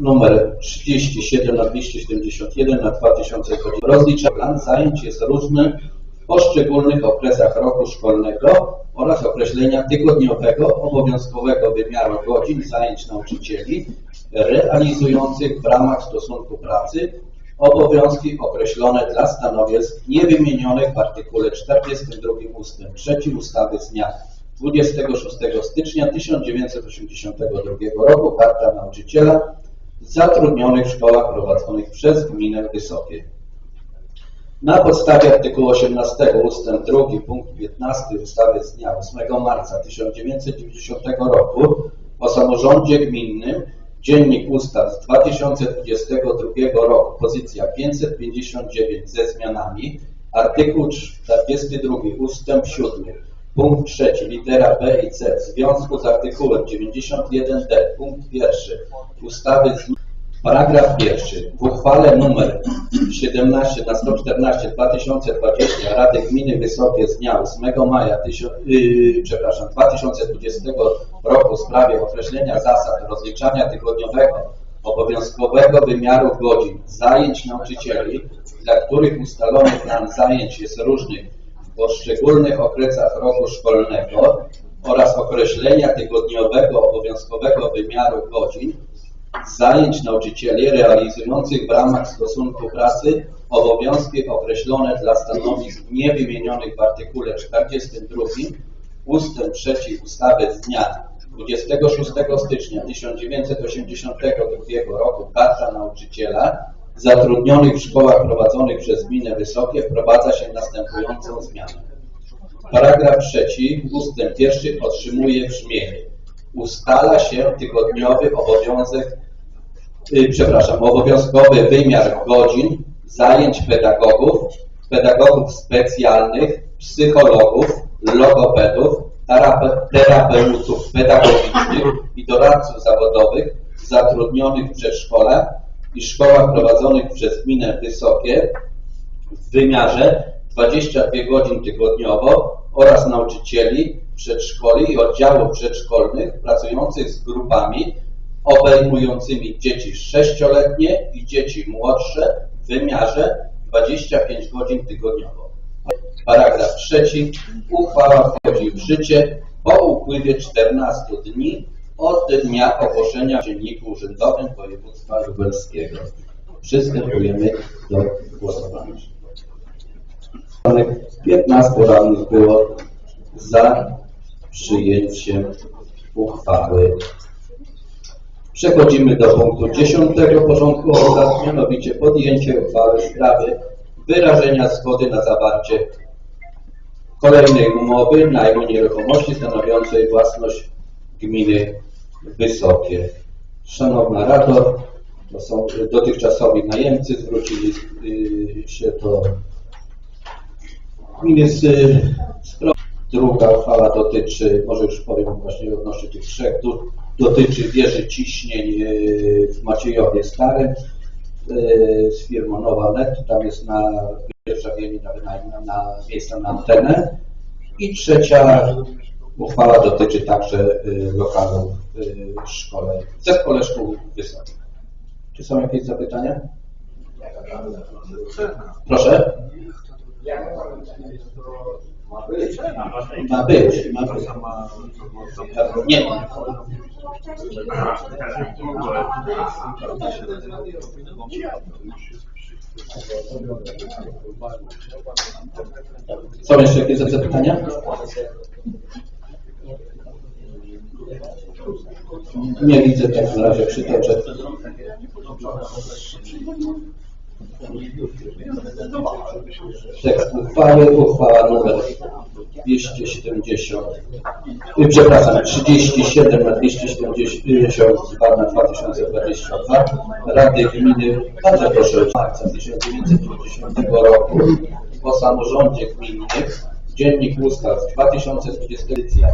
numer 37 na 271 na 2020. Rozlicza plan zajęć jest różny w poszczególnych okresach roku szkolnego oraz określenia tygodniowego obowiązkowego wymiaru godzin zajęć nauczycieli realizujących w ramach stosunku pracy obowiązki określone dla stanowisk niewymienionych w artykule 42 ust. 3 ustawy z dnia 26 stycznia 1982 roku Karta Nauczyciela zatrudnionych w szkołach prowadzonych przez Gminę Wysokie. Na podstawie artykułu 18 ust. 2 punkt 15 ustawy z dnia 8 marca 1990 roku o samorządzie gminnym Dziennik Ustaw z 2022 roku, pozycja 559 ze zmianami, artykuł 42 ustęp 7, punkt 3, litera B i C w związku z artykułem 91d, punkt 1 ustawy z Paragraf pierwszy. W uchwale nr 17 na 114 2020 Rady Gminy Wysokie z dnia 8 maja tysiąc, yy, przepraszam, 2020 roku w sprawie określenia zasad rozliczania tygodniowego obowiązkowego wymiaru godzin zajęć nauczycieli, dla których ustalony plan zajęć jest różny w poszczególnych okresach roku szkolnego oraz określenia tygodniowego obowiązkowego wymiaru godzin zajęć nauczycieli realizujących w ramach stosunku pracy obowiązki określone dla stanowisk niewymienionych w artykule 42 ustęp 3 ustawy z dnia 26 stycznia 1982 roku Karta Nauczyciela zatrudnionych w szkołach prowadzonych przez Gminę Wysokie wprowadza się następującą zmianę. Paragraf trzeci, ustęp pierwszy otrzymuje brzmienie. Ustala się tygodniowy obowiązek, yy, przepraszam, obowiązkowy wymiar godzin zajęć pedagogów, pedagogów specjalnych, psychologów, logopedów, terape- terapeutów pedagogicznych i doradców zawodowych zatrudnionych w przedszkolach i szkołach prowadzonych przez gminę Wysokie w wymiarze 22 godzin tygodniowo oraz nauczycieli przedszkoli i oddziałów przedszkolnych pracujących z grupami obejmującymi dzieci sześcioletnie i dzieci młodsze w wymiarze 25 godzin tygodniowo. Paragraf trzeci. Uchwała wchodzi w życie po upływie 14 dni od dnia ogłoszenia w Dzienniku Urzędowym Województwa Lubelskiego. Przystępujemy do głosowania. 15 radnych było za przyjęciem uchwały. Przechodzimy do punktu 10 porządku obrad, mianowicie podjęcie uchwały w sprawie wyrażenia zgody na zawarcie kolejnej umowy najmu nieruchomości stanowiącej własność gminy Wysokie. Szanowna Rado, to są dotychczasowi najemcy, zwrócili y, się do gminy z. Druga uchwała dotyczy, może już powiem właśnie odnośnie tych trzech, do, dotyczy wieży ciśnień y, w Maciejowie Starym y, z firmą Nowa Net. Tam jest na wyjeżdżawienie na, na, na miejsca na antenę. I trzecia uchwała dotyczy także y, lokalu y, w szkole, w zespole szkół wysokich. Czy są jakieś zapytania? Proszę? Ma być, ma być. Nie. Są jeszcze jakieś zapytania? Nie widzę, tak na razie przytoczę. Tekst uchwały, uchwała numer 270, y, przepraszam, 37 na 272 na 2022 Rady Gminy, bardzo proszę, marca 1990 roku o samorządzie gminnym, Dziennik Ustaw z 2020 edycja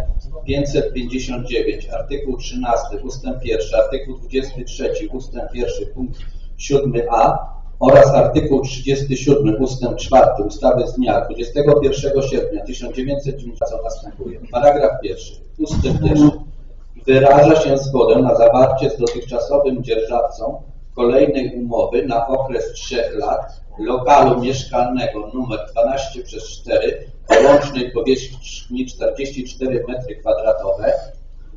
559, artykuł 13, ustęp 1, artykuł 23, ustęp 1, punkt 7a oraz artykuł 37 ustęp 4 ustawy z dnia 21 sierpnia 1990 co następuje. Paragraf pierwszy. Ustęp pierwszy. wyraża się zgodę na zawarcie z dotychczasowym dzierżawcą kolejnej umowy na okres trzech lat lokalu mieszkalnego nr 12 przez 4 o łącznej powierzchni 44 m2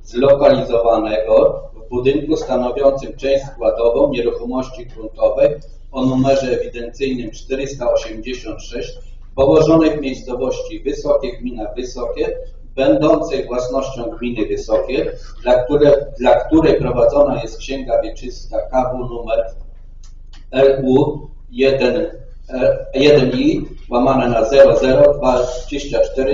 zlokalizowanego w budynku stanowiącym część składową nieruchomości gruntowej o numerze ewidencyjnym 486 położonej w miejscowości Wysokie, gmina Wysokie, będącej własnością gminy Wysokie, dla, które, dla której prowadzona jest księga wieczysta KW numer LU 1, 1i łamane na 0024